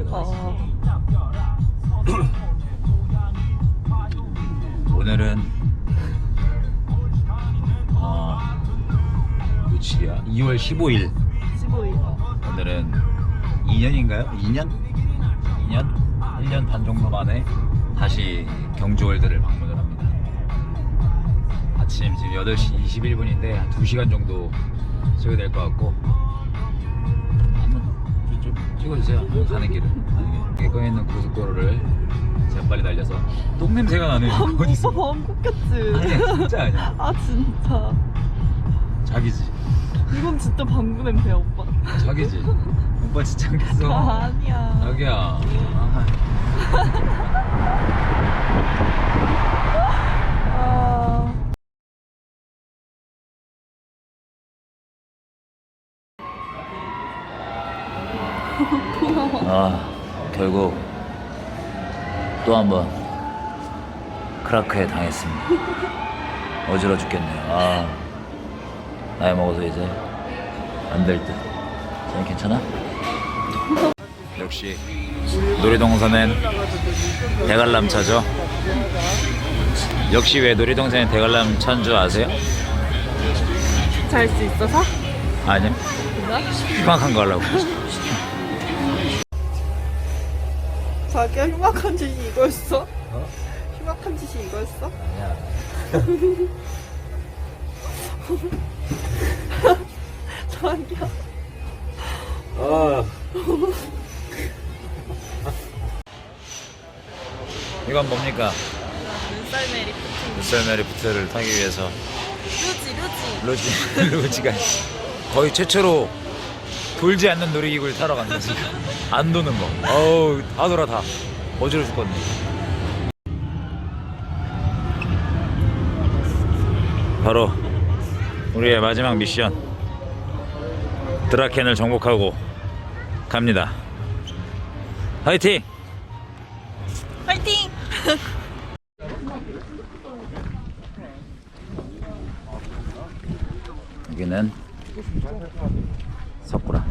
두개 더. 어. 오늘은 어 며칠이야? 2월 15일. 15일. 오늘은 2년인가요? 2년? 2년? 1년 반 정도 만에 다시 경주월드를 방문을 합니다. 아침 지금 8시 21분인데 한 2시간 정도 소요될 것 같고 찍어주세요. 가는 길을. 여기 꺼있는 고속도로를 제가 빨리 달려서 똥 냄새가 나네요. 오빠 어디서? 밤 꽂혔지? 아니야 진짜 아니야. 아 진짜. 자기지. 이건 진짜 방구 냄새야 오빠. 자기지. 오빠 진짜 안 겠어. 아, 아니야. 자기야. 아. 아. 아 결국 또 한 번 크라크에 당했습니다. 어지러 죽겠네요. 아 나이 먹어서 이제 안 될 듯. 저는 괜찮아? 역시 놀이동산엔 대관람차죠. 역시 왜 놀이동산에 대관람차인 줄 아세요? 잘 수 있어서? 아니요. 흉악한 거 하려고. 자기야 흉악한 짓이 이거였어? 흉악한 짓이 이거였어? 아니야. 자기야. 아. 이건 뭡니까? 눈썰매 리프팅. 루셀메 리프트를 타기 위해서 루지 루지. 루지 루지가 거의 최초로 돌지 않는 놀이기구를 타러 간다 지금 안 도는 거. 어우 다 돌아 다 어지러 죽겠네. 바로 우리의 마지막 미션 드라켄을 정복하고 갑니다. 화이팅! 파이팅! 여기는 석구라